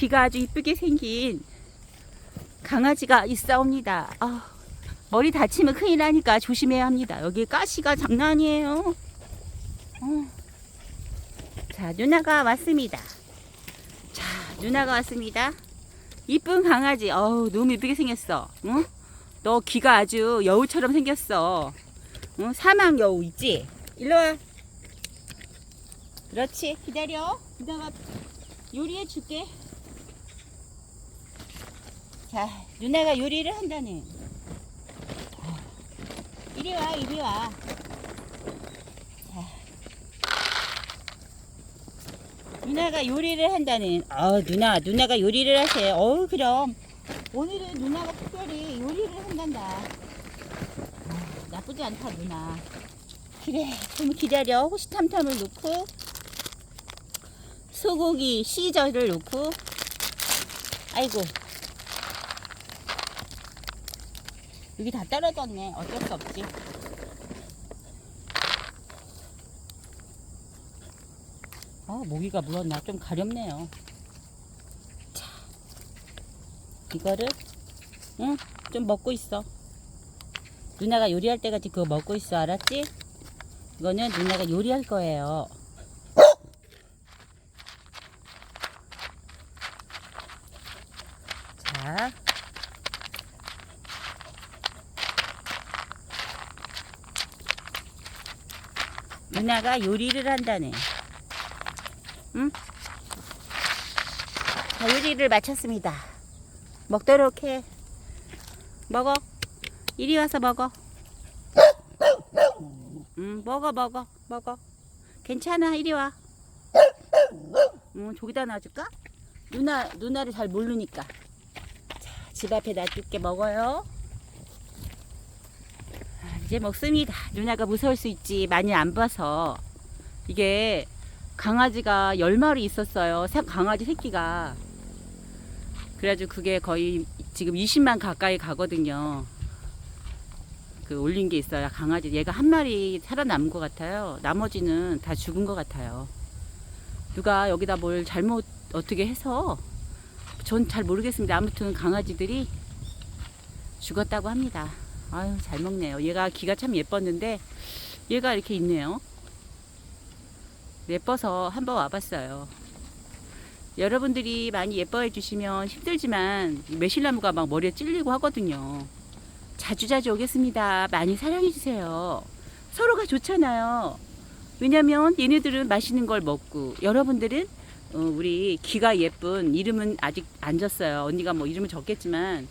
귀가 아주 이쁘게 생긴 강아지가 있사옵니다. 아, 머리 다치면 큰일 나니까 조심해야 합니다. 여기 가시가 장난 아니에요. 어. 자, 누나가 왔습니다. 자, 누나가 왔습니다. 이쁜 강아지. 어우, 너무 이쁘게 생겼어. 응? 너 귀가 아주 여우처럼 생겼어. 응? 사막 여우 있지? 일로 와. 그렇지. 기다려. 누나가 요리해 줄게. 자, 누나가 요리를 한다네. 어. 이리 와, 이리 와. 자. 누나가 요리를 한다는. 어, 누나, 누나가 요리를 하세요. 어우, 그럼. 오늘은 누나가 특별히 요리를 한단다. 아, 나쁘지 않다, 누나. 그래, 좀 기다려. 호시탐탐을 넣고, 소고기 시저를 넣고, 아이고. 여기 다 떨어졌네. 어쩔 수 없지. 아, 모기가 물었나? 좀 가렵네요. 자, 이거를, 응? 좀 먹고 있어. 누나가 요리할 때까지 그거 먹고 있어. 알았지? 이거는 누나가 요리할 거예요. 자. 누나가 요리를 한다네. 응? 자, 요리를 마쳤습니다. 먹도록 해. 먹어. 이리 와서 먹어. 응, 먹어, 먹어, 먹어. 괜찮아, 이리 와. 응, 저기다 놔줄까? 누나, 누나를 잘 모르니까. 자, 집 앞에 놔둘게 먹어요. 아, 이제 먹습니다. 누나가 무서울 수 있지. 많이 안 봐서. 이게 강아지가 열 마리 있었어요. 새- 강아지 새끼가. 그래가지고 그게 거의 지금 20만 가까이 가거든요. 그 올린 게 있어요. 강아지 얘가 한 마리 살아남은 것 같아요. 나머지는 다 죽은 것 같아요. 누가 여기다 뭘 잘못 어떻게 해서 전 잘 모르겠습니다. 아무튼 강아지들이 죽었다고 합니다. 아유 잘 먹네요. 얘가 귀가 참 예뻤는데 얘가 이렇게 있네요. 예뻐서 한번 와봤어요. 여러분들이 많이 예뻐해 주시면 힘들지만 매실나무가 막 머리에 찔리고 하거든요. 자주자주 오겠습니다. 많이 사랑해 주세요. 서로가 좋잖아요. 왜냐면 얘네들은 맛있는 걸 먹고 여러분들은 어, 우리 귀가 예쁜 이름은 아직 안 졌어요. 언니가 뭐 이름을 적겠지만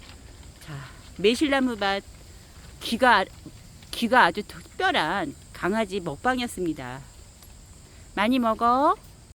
자 매실나무 밭 귀가 귀가 아주 특별한 강아지 먹방이었습니다. 많이 먹어.